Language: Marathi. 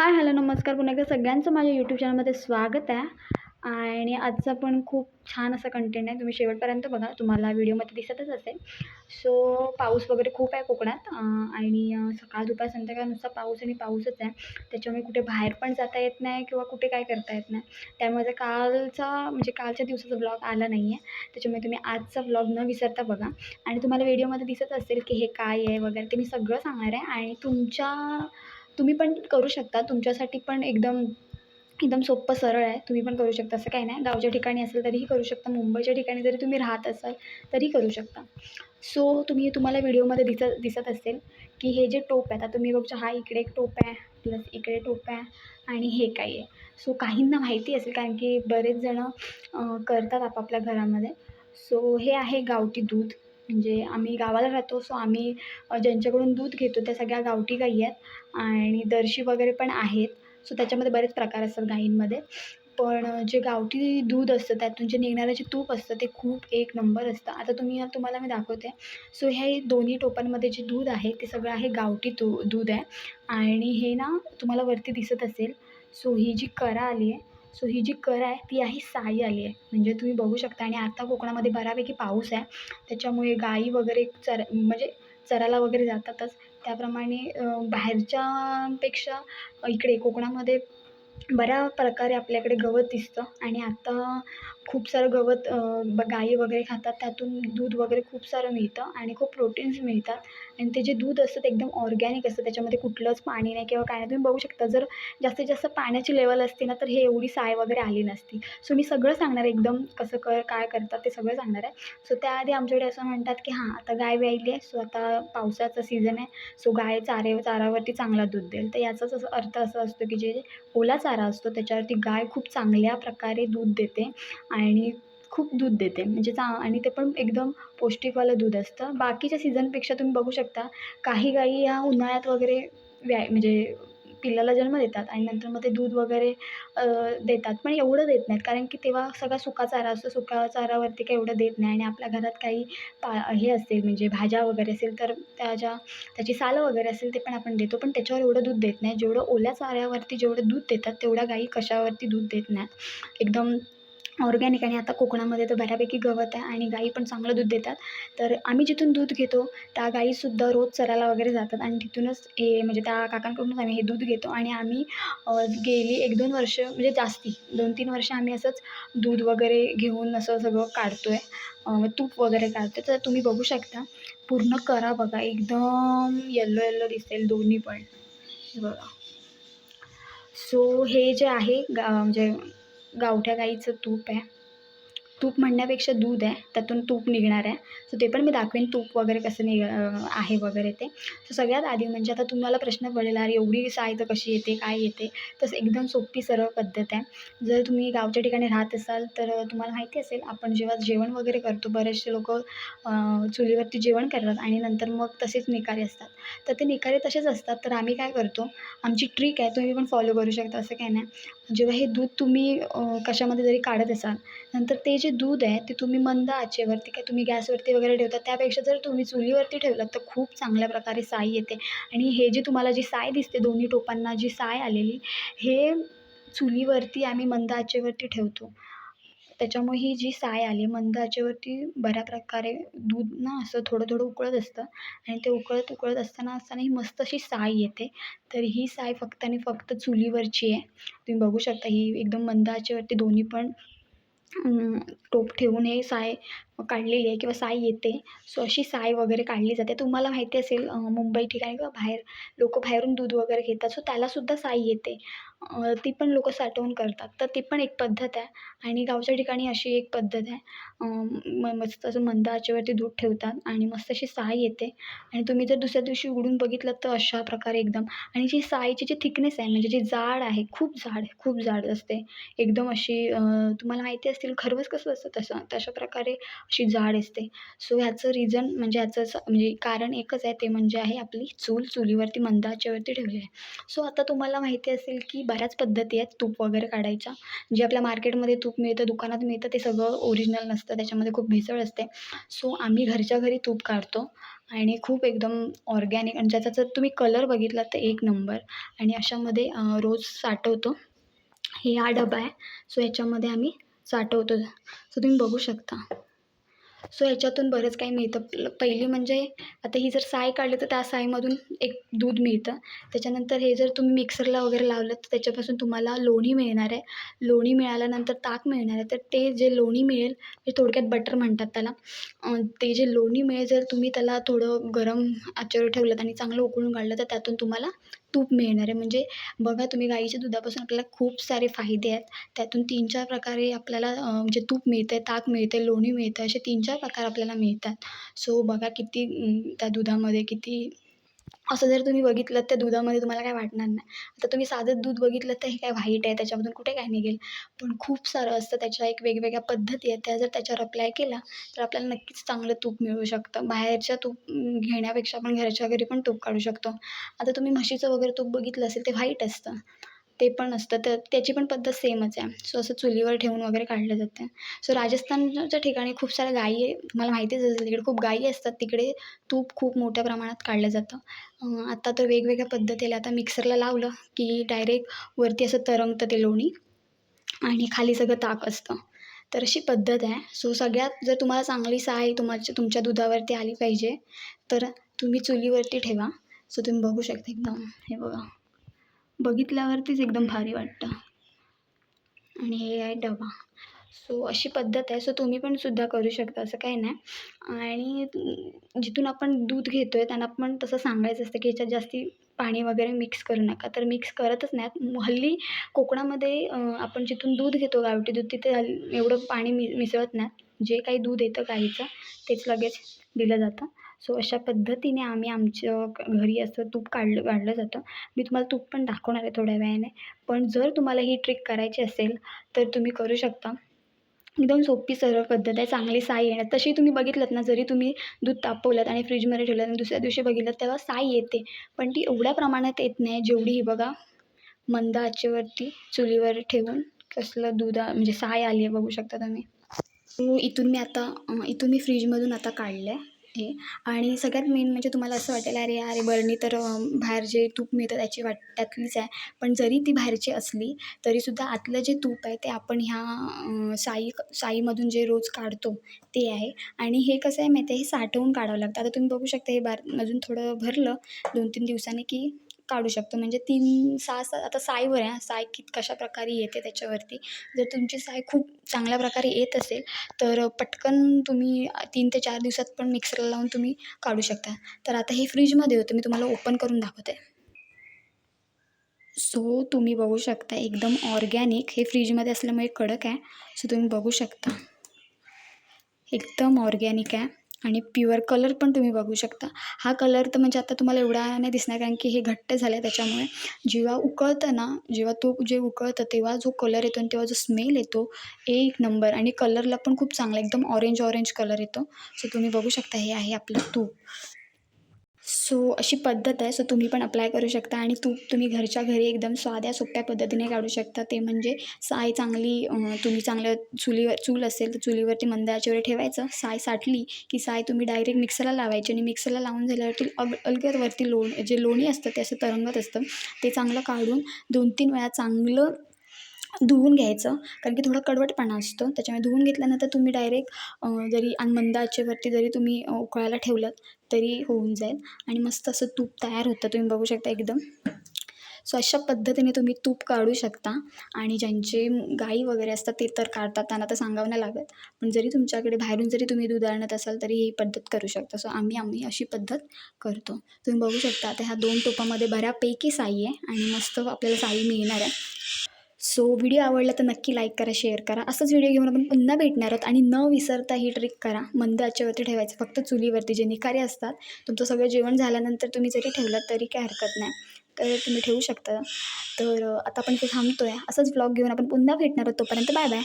हाय हॅलो नमस्कार. पुन्हा एकदा सगळ्यांचं माझ्या यूट्यूब चॅनलमध्ये स्वागत आहे. आणि आजचा पण खूप छान असा कंटेंट आहे. तुम्ही शेवटपर्यंत बघा. तुम्हाला व्हिडिओमध्ये दिसतच असेल. सो पाऊस वगैरे खूप आहे कोकणात. आणि सकाळ दुपार संध्याकाळ नुसता पाऊस आणि पाऊसच आहे. त्याच्यामुळे कुठे बाहेर पण जाता येत नाही किंवा कुठे काय करता येत नाही. त्यामुळे कालचा म्हणजे कालच्या दिवसाचा ब्लॉग आला नाही आहे त्याच्यामुळे तुम्ही आजचा ब्लॉग न विसरता बघा. आणि तुम्हाला व्हिडिओमध्ये दिसत असेल की हे काय आहे वगैरे ते मी सगळं सांगणार आहे. आणि तुमच्या तुम्ही पण करू शकता. तुमच्यासाठी पण एकदम एकदम सोप्पं सरळ आहे. तुम्ही पण करू शकता. असं काही नाही. गावच्या ठिकाणी असेल तरीही करू शकता. मुंबईच्या ठिकाणी जरी तुम्ही राहत असाल तरी करू शकता. सो तुम्ही तुम्हाला व्हिडिओमध्ये दिसत दिसत असेल की हे जे टोप आहे आता तुम्ही बघू हा इकडे एक टोप आहे प्लस इकडे टोप आहे आणि हे काही आहे. सो काहींना माहिती असेल कारण की बरेच जणं करतात आपापल्या घरामध्ये. सो हे आहे गावठी दूध. म्हणजे आम्ही गावाला राहतो सो आम्ही ज्यांच्याकडून दूध घेतो त्या सगळ्या गावठी गाई आहेत आणि जर्शी वगैरे पण आहेत. सो त्याच्यामध्ये बरेच प्रकार असतात गाईंमध्ये पण जे गावठी दूध असतं त्यातून जे निघणारं जे तूप असतं ते खूप एक नंबर असतं. आता तुम्ही तुम्हाला मी दाखवते. सो हे दोन्ही टोपांमध्ये जे दूध आहे ते सगळं आहे गावठी तू दूध आहे. आणि हे ना तुम्हाला वरती दिसत असेल. सो ही जी करा आली आहे सो ही जी कर आहे ती आहे साई आली आहे. म्हणजे तुम्ही बघू शकता आणि आता कोकणामध्ये बऱ्यापैकी पाऊस आहे. त्याच्यामुळे गाई वगैरे चर म्हणजे चरायला वगैरे जातातच. त्याप्रमाणे बाहेरच्यापेक्षा इकडे कोकणामध्ये बऱ्या प्रकारे आपल्याकडे गवत दिसतं. आणि आता खूप सारं गवत ब गाई वगैरे खातात. त्यातून दूध वगैरे खूप सारं मिळतं आणि खूप प्रोटीन्स मिळतात. आणि ते जे दूध असतं ते एकदम ऑरगॅनिक असतं. त्याच्यामध्ये कुठलंच पाणी नाही किंवा काय नाही. तुम्ही बघू शकता जर जास्तीत जास्त पाण्याची लेवल असती ना तर हे एवढी साय वगैरे आली नसती. सो मी सगळं सांगणार आहे. एकदम कसं कर काय करतात ते सगळं सांगणार आहे. सो त्याआधी आमच्याकडे असं म्हणतात की हां आता गाय व्यायली आहे. सो आता पावसाचा सीझन आहे. सो गाय चारे चारावरती चांगला दूध देईल. तर याचाच असं अर्थ असा असतो की जे ओला चारा असतो त्याच्यावरती गाय खूप चांगल्या प्रकारे दूध देते. आणि आणि खूप दूध देते. म्हणजे चा आणि ते पण एकदम पौष्टिकवालं दूध असतं. बाकीच्या सीझनपेक्षा तुम्ही बघू शकता काही गाई ह्या उन्हाळ्यात वगैरे व्याय म्हणजे पिल्लाला जन्म देतात आणि नंतर मग ते दूध वगैरे देतात. पण एवढं देत नाहीत. कारण की तेव्हा सगळा सुका चारा असतो. सुका चारावरती काही एवढं देत नाही. आणि आपल्या घरात काही पा हे असेल म्हणजे भाज्या वगैरे असेल तर त्याच्या त्याची सालं वगैरे असेल ते पण आपण देतो. पण त्याच्यावर एवढं दूध देत नाही. जेवढं ओल्या चाऱ्यावरती जेवढं दूध देतात तेवढ्या गाई कशावरती दूध देत नाहीत. एकदम ऑर्गॅनिक आणि आता कोकणामध्ये तर बऱ्यापैकी गवत आहे आणि गाई पण चांगलं दूध देतात. तर आम्ही जिथून दूध घेतो त्या गाईसुद्धा रोज चरायला वगैरे जातात आणि तिथूनच हे म्हणजे त्या काकांकडूनच आम्ही हे दूध घेतो आणि आम्ही गेली एक दोन वर्ष म्हणजे जास्ती दोन तीन वर्ष आम्ही असंच दूध वगैरे घेऊन असं सगळं काढतो आहे तूप वगैरे काढतो तर तुम्ही बघू शकता पूर्ण करा बघा एकदम येल्लो येल्लो दिसेल दोन्ही पण. बघा. सो हे जे आहे गा म्हणजे गावठ्या गाईचं तूप आहे. तूप म्हणण्यापेक्षा दूध आहे. त्यातून तूप निघणार आहे. सो ते पण मी दाखवेन तूप वगैरे कसं निघ आहे वगैरे ते. सो सगळ्यात आधी म्हणजे आता तुम्हाला प्रश्न पडेल अरे एवढी साय कशी येते? काय येते? तसं एकदम सोपी सरळ पद्धत आहे. जर तुम्ही गावच्या ठिकाणी राहत असाल तर तुम्हाला माहिती असेल आपण जेव्हा जेवण वगैरे करतो बरेचसे लोक चुलीवरती जेवण करतात आणि नंतर मग तसेच निकारे असतात. तर ते निकारे तसेच असतात. तर आम्ही काय करतो आमची ट्रिक आहे तुम्ही पण फॉलो करू शकता असं काय नाही. जेव्हा हे दूध तुम्ही कशामध्ये जरी काढत असाल नंतर ते जे दूध आहे ते तुम्ही मंद आचेवरती काय तुम्ही गॅसवरती वगैरे ठेवता त्यापेक्षा जर तुम्ही चुलीवरती ठेवलं तर खूप चांगल्या प्रकारे साय येते. आणि हे जे तुम्हाला जी साय दिसते दोन्ही टोपांना जी साय आलेली हे चुलीवरती आम्ही मंद आचेवरती ठेवतो. त्याच्यामुळे ही जी साय आली मंद आचेवरती बऱ्या प्रकारे दूध ना असं थोडं थोडं उकळत असतं आणि ते उकळत उकळत असताना असताना ही मस्त अशी साय येते. तर ही साय फक्त आणि फक्त चुलीवरची आहे. तुम्ही बघू शकता ही एकदम मंद आचेवरती दोन्ही पण टोप ठेवून हे साय काढलेली आहे किंवा साय येते. सो अशी साय वगैरे काढली जाते. तुम्हाला माहिती असेल मुंबई ठिकाणी किंवा बाहेर लोक बाहेरून दूध वगैरे घेतात. सो त्यालासुद्धा साय येते. ती पण लोक साठवून करतात. तर ती पण एक पद्धत आहे. आणि गावच्या ठिकाणी अशी एक पद्धत आहे. म मस्त असं मंद आचेवरती दूध ठेवतात आणि मस्त अशी साय येते. आणि तुम्ही जर दुसऱ्या दिवशी उघडून बघितलं तर अशा प्रकारे एकदम. आणि जी सायची जी थिकनेस आहे म्हणजे जी जाड आहे खूप जाड खूप जाड असते. एकदम अशी तुम्हाला माहिती असतील खरवस कसं असतं तसं तशा प्रकारे अशी जाड असते. सो ह्याचं रिझन म्हणजे ह्याचं असं म्हणजे कारण एकच आहे ते म्हणजे आहे आपली चूल. चुलीवरती मंद आचेवरती ठेवली आहे. सो आता तुम्हाला माहिती असेल की बऱ्याच पद्धती आहेत तूप वगैरे काढायच्या. जे आपल्या मार्केटमध्ये तूप मिळतं दुकानात मिळतं ते सगळं ओरिजिनल नसतं. त्याच्यामध्ये खूप भेसळ असते. सो आम्ही घरच्या घरी तूप काढतो आणि खूप एकदम ऑर्गॅनिक आणि ज्याचा जर तुम्ही कलर बघितला तर एक नंबर आणि अशामध्ये रोज साठवतो. हे हा डबा आहे. सो ह्याच्यामध्ये आम्ही साठवतो. सो तुम्ही बघू शकता. सो ह्याच्यातून बरंच काही मिळतं. पहिली म्हणजे आता ही जर साय काढली तर त्या सायमधून एक दूध मिळतं. त्याच्यानंतर हे जर तुम्ही मिक्सरला वगैरे लावलं तर त्याच्यापासून तुम्हाला लोणी मिळणार आहे. लोणी मिळाल्यानंतर ताक मिळणार आहे. तर ते जे लोणी मिळेल ते थोडक्यात बटर म्हणतात त्याला. ते जे लोणी मिळेल जर तुम्ही त्याला थोडं गरम आचेवर ठेवलं आणि चांगलं उकळून काढलं तर त्यातून तुम्हाला तूप मिळणार आहे. म्हणजे बघा तुम्ही गाईच्या दुधापासून आपल्याला खूप सारे फायदे आहेत. त्यातून तीन चार प्रकारे आपल्याला म्हणजे तूप मिळतं आहे ताक मिळतं आहे लोणी मिळतं असे तीन चार प्रकार आपल्याला मिळतात. सो बघा किती त्या दुधामध्ये किती असं जर तुम्ही बघितलं त्या दुधामध्ये तुम्हाला काय वाटणार नाही. आता तुम्ही साधं दूध बघितलं तर हे काय व्हाईट आहे त्याच्यामधून कुठे काय निघेल? पण खूप सारं असतं त्याच्या एक वेगवेगळ्या पद्धती आहेत त्या जर त्याच्यावर अप्लाय केला तर आपल्याला नक्कीच चांगलं तूप मिळू शकतं. बाहेरच्या तूप घेण्यापेक्षा आपण घरच्या घरी पण तूप काढू शकतो. आता तुम्ही म्हशीचं वगैरे तूप बघितलं असेल ते व्हाईट असतं. ते पण असतं. तर त्याची पण पद्धत सेमच आहे. सो असं चुलीवर ठेवून वगैरे काढलं जातं. सो राजस्थानच्या ठिकाणी खूप साऱ्या गायी आहे. तुम्हाला माहितीच असेल तिकडे खूप गायी असतात. तिकडे तूप खूप मोठ्या प्रमाणात काढलं जातं. आत्ता तर वेगवेगळ्या पद्धतीला आता मिक्सरला लावलं की डायरेक्ट वरती असं तरंगतं ते लोणी आणि खाली सगळं ताक असतं. तर अशी पद्धत आहे. सो सगळ्यात जर तुम्हाला चांगली साय तुमच्या तुमच्या दुधावरती आली पाहिजे तर तुम्ही चुलीवरती ठेवा. सो तुम्ही बघू शकता एकदम. हे बघा. बघितल्यावरतीच एकदम भारी वाटतं. आणि हे आहे डबा. सो अशी पद्धत आहे. सो तुम्ही पण सुद्धा करू शकता असं काही नाही. आणि जिथून आपण दूध घेतो आहे त्यांना पण तसं सांगायचं असतं की ह्याच्यात जास्ती पाणी वगैरे मिक्स करू नका. तर मिक्स करतच नाहीत हल्ली कोकणामध्ये आपण जिथून दूध घेतो गावठी दूध तिथे एवढं पाणी मि मिसळत नाहीत जे काही दूध येतं गाईचं तेच लगेच दिलं जातं. सो अशा पद्धतीने आम्ही आमच्या घरी असं तूप काढलं काढलं जातं. मी तुम्हाला तूप पण दाखवणार आहे थोड्या वेळाने. पण जर तुम्हाला ही ट्रिक करायची असेल तर तुम्ही करू शकता. एकदम सोपी सरळ पद्धत आहे. चांगली साय येणार. तशी तुम्ही बघितलंत ना जरी तुम्ही दूध तापवलं आणि फ्रीजमध्ये ठेवलं आणि दुसऱ्या दिवशी बघितलं तेव्हा साय येते. पण ती एवढ्या प्रमाणात येत नाही जेवढी ही बघा मंद आचेवरती चुलीवर ठेवून कसलं दूध म्हणजे साय आली आहे बघू शकता तुम्ही. इथून मी आता इथून मी फ्रीजमधून आता काढलं आहे हे आणि सगळ्यात मेन म्हणजे तुम्हाला असं वाटेल अरे अरे बरणी तर बाहेर जे तूप मिळतं त्याची वाट त्यातलीच आहे. पण जरी ती बाहेरची असली तरीसुद्धा आतलं जे तूप आहे ते आपण ह्या साई साईमधून जे रोज काढतो ते आहे. आणि हे कसं आहे माहिती आहे? हे साठवून काढावं लागतं. आता तुम्ही बघू शकता हे बार अजून थोडं भरलं दोन तीन दिवसांनी की काढू शकतो. म्हणजे तीन सहा सा आता सायवर आहे. साय कित कशा प्रकारे येते त्याच्यावरती. जर तुमची साय खूप चांगल्या प्रकारे येत असेल तर पटकन तुम्ही तीन ते चार दिवसात पण मिक्सरला लावून तुम्ही काढू शकता. तर आता हे फ्रीजमध्ये होतं. मी तुम्हाला ओपन करून दाखवते. सो तुम्ही बघू शकता एकदम ऑर्गॅनिक हे फ्रीजमध्ये असल्यामुळे कडक आहे. सो तुम्ही बघू शकता. एकदम ऑर्गॅनिक आहे. आणि प्युअर कलर पण तुम्ही बघू शकता. हा कलर तर म्हणजे आता तुम्हाला एवढा नाही दिसणार कारण की हे घट्ट झालं आहे त्याच्यामुळे. जेव्हा उकळतं ना जेव्हा तो जे उकळतं तेव्हा जो कलर येतो आणि तेव्हा जो स्मेल येतो एक नंबर आणि कलरला पण खूप चांगला एकदम ऑरेंज ऑरेंज कलर येतो. सो तुम्ही बघू शकता हे आहे आपलं तूप. सो अशी पद्धत आहे सो तुम्ही पण अप्लाय करू शकता आणि तूप तुम्ही घरच्या घरी एकदम साध्या सोप्या पद्धतीने काढू शकता. ते म्हणजे साय चांगली तुम्ही चांगलं चुलीवर चूल असेल तर चुलीवरती मंद आचेवर ठेवायचं. साय साठली की साय तुम्ही डायरेक्ट मिक्सरला लावायची आणि मिक्सरला लावून झाल्यावरती अग अलगदवरती लोण जे लोणी असतं ते असं तरंगत असतं. ते चांगलं काढून दोन तीन वेळा चांगलं धुवून घ्यायचं. कारण की थोडा कडवटपणा असतो. त्याच्यामुळे धुवून घेतल्यानंतर तुम्ही डायरेक्ट जरी आणि मंदाचेवरती जरी तुम्ही उकळायला ठेवलं तरी होऊन जाईल. आणि मस्त असं तूप तयार होतं. तुम्ही बघू शकता एकदम. सो अशा पद्धतीने तुम्ही तूप काढू शकता. आणि ज्यांचे गाई वगैरे असतात ते तर काढतात. त्यांना तर सांगावं नाही लागत. पण जरी तुमच्याकडे बाहेरून जरी तुम्ही दूध आणत असाल तरी ही पद्धत करू शकता. सो आम्ही आम्ही अशी पद्धत करतो. तुम्ही बघू शकता आता ह्या दोन टोपामध्ये बऱ्यापैकी साई आहे. आणि मस्त आपल्याला साई मिळणार आहे. सो व्हिडिओ आवडला तर नक्की लाईक करा शेअर करा. असंच व्हिडिओ घेऊन आपण पुन्हा भेटणार आहोत. आणि न विसरता ही ट्रिक करा. मंद आचेवरती ठेवायचं. फक्त चुलीवरती जे निखारे असतात तुमचं सगळं जेवण झाल्यानंतर तुम्ही जरी ठेवलं तरी काही हरकत नाही. तर तुम्ही ठेवू शकता. तर आता आपण इथे थांबतो आहे असंच ब्लॉग घेऊन आपण पुन्हा भेटणार आहोत तोपर्यंत बाय बाय